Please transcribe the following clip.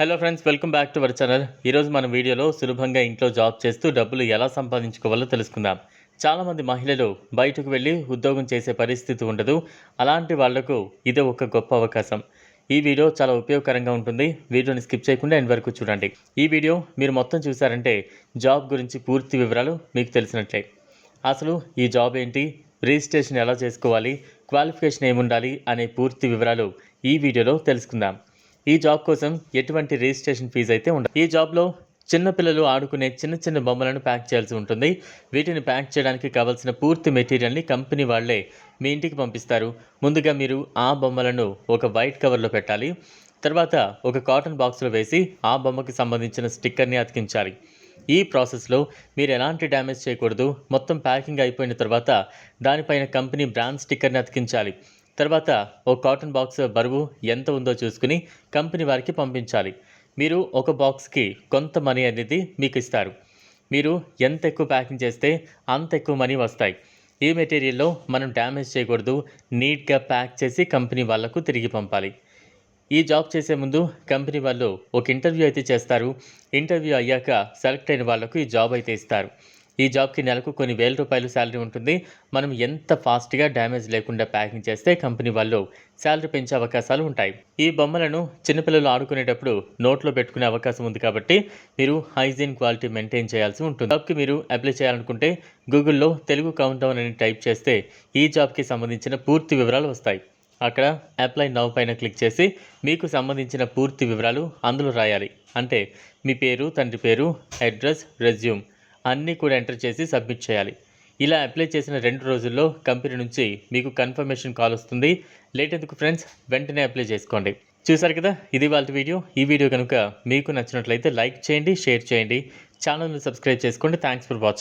Hello friends welcome back to our channel ఈరోజు మన వీడియోలో సులభంగా ఇంట్లో జాబ్ చేస్తూ డబ్బులు ఎలా సంపాదించుకోవాలో తెలుసుకుందాం. చాలామంది మహిళలు బయటకు వెళ్ళి ఉద్యోగం చేసే పరిస్థితి ఉండదు. అలాంటి వాళ్ళకు ఇది ఒక గొప్ప అవకాశం. ఈ వీడియో చాలా ఉపయోగకరంగా ఉంటుంది. వీడియోని స్కిప్ చేయకుండా ఎండ్ వరకు చూడండి. ఈ వీడియో మీరు మొత్తం చూసారంటే జాబ్ గురించి పూర్తి వివరాలు మీకు తెలిసినట్లే. అసలు ఈ జాబ్ ఏంటి? రిజిస్ట్రేషన్ ఎలా చేసుకోవాలి? క్వాలిఫికేషన్ ఏముండాలి? అనే పూర్తి వివరాలు ఈ వీడియోలో తెలుసుకుందాం. ఈ జాబ్ కోసం ఎటువంటి రిజిస్ట్రేషన్ ఫీజు అయితే ఉండదు. ఈ జాబ్లో చిన్నపిల్లలు ఆడుకునే చిన్న చిన్న బొమ్మలను ప్యాక్ చేయాల్సి ఉంటుంది. వీటిని ప్యాక్ చేయడానికి కావాల్సిన పూర్తి మెటీరియల్ని కంపెనీ వాళ్ళే మీ ఇంటికి పంపిస్తారు. ముందుగా మీరు ఆ బొమ్మలను ఒక వైట్ కవర్లో పెట్టాలి. తర్వాత ఒక కాటన్ బాక్స్లో వేసి ఆ బొమ్మకి సంబంధించిన స్టిక్కర్ని అతికించాలి. ఈ ప్రాసెస్లో మీరు ఎలాంటి డ్యామేజ్ చేయకూడదు. మొత్తం ప్యాకింగ్ అయిపోయిన తర్వాత దానిపైన కంపెనీ బ్రాండ్ స్టిక్కర్ని అతికించాలి. తర్వాత ఓ కాటన్ బాక్స్ బరువు ఎంత ఉందో చూసుకుని కంపెనీ వారికి పంపించాలి. మీరు ఒక బాక్స్కి కొంత మనీ అనేది మీకు ఇస్తారు. మీరు ఎంత ఎక్కువ ప్యాకింగ్ చేస్తే అంత ఎక్కువ మనీ వస్తాయి. ఈ మెటీరియల్లో మనం డ్యామేజ్ చేయకూడదు. నీట్గా ప్యాక్ చేసి కంపెనీ వాళ్ళకు తిరిగి పంపాలి. ఈ జాబ్ చేసే ముందు కంపెనీ వాళ్ళు ఒక ఇంటర్వ్యూ అయితే చేస్తారు. ఇంటర్వ్యూ అయ్యాక సెలెక్ట్ అయిన వాళ్ళకు ఈ జాబ్ అయితే ఇస్తారు. ఈ జాబ్కి నెలకు కొన్ని వేల రూపాయలు శాలరీ ఉంటుంది. మనం ఎంత ఫాస్ట్గా డ్యామేజ్ లేకుండా ప్యాకింగ్ చేస్తే కంపెనీ వాళ్ళు శాలరీ పెంచే అవకాశాలు ఉంటాయి. ఈ బొమ్మలను చిన్నపిల్లలు ఆడుకునేటప్పుడు నోట్లో పెట్టుకునే అవకాశం ఉంది కాబట్టి మీరు హైజీన్ క్వాలిటీ మెయింటైన్ చేయాల్సి ఉంటుంది. జాబ్కి మీరు అప్లై చేయాలనుకుంటే గూగుల్లో తెలుగు కౌంట్ డౌన్ అని టైప్ చేస్తే ఈ జాబ్కి సంబంధించిన పూర్తి వివరాలు వస్తాయి. అక్కడ అప్లై నవ్ పైన క్లిక్ చేసి మీకు సంబంధించిన పూర్తి వివరాలు అందులో రాయాలి. అంటే మీ పేరు తండ్రి పేరు అడ్రస్ రెజ్యూమ్. అన్నీ కూడా ఎంటర్ చేసి సబ్మిట్ చేయాలి. ఇలా అప్లై చేసిన రెండు రోజుల్లో కంపెనీ నుంచి మీకు కన్ఫర్మేషన్ కాల్ వస్తుంది. లేట్ ఎందుకు ఫ్రెండ్స్? వెంటనే అప్లై చేసుకోండి. చూసారు కదా? ఇది వాళ్ళ వీడియో. ఈ వీడియో కనుక మీకు నచ్చినట్లయితే లైక్ చేయండి షేర్ చేయండి. ఛానల్ని సబ్స్క్రైబ్ చేసుకోండి. Thanks for watching